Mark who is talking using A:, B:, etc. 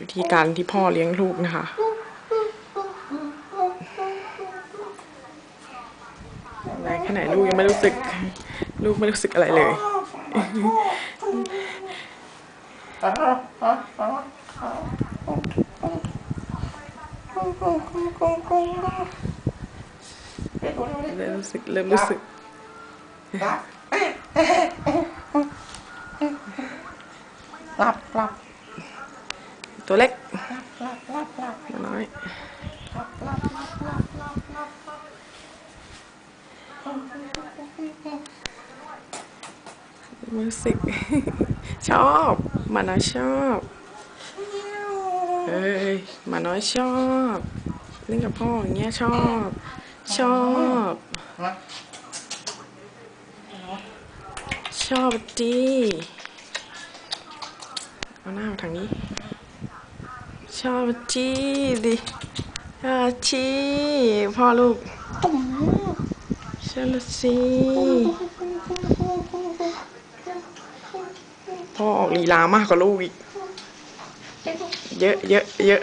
A: วิธีการที่พ่อเลี้ยงลูกนะคะไหนแค่ไหนลูกยังไม่รู้สึก ลูกไม่รู้สึกอะไรเลย เริ่มรู้สึกเริ่มรู้สึก
B: หลับหลับ
A: ตัวเล็กน้อย
B: หลับหลับหลับหลับหลับหลับหลับ
A: รู้สึกชอบมาน้อยชอบเอ้ยมาน้อยชอบเล่นกับพ่ออย่างเงี้ยชอบ ชอบ ชอบดีเอาหน้ามาทางนี้ ชอบจีดิอาชีพ่อลูกชอบละสิพ่อออกลีลามากกว่าลูกอีก เยอะเยอะเยอะ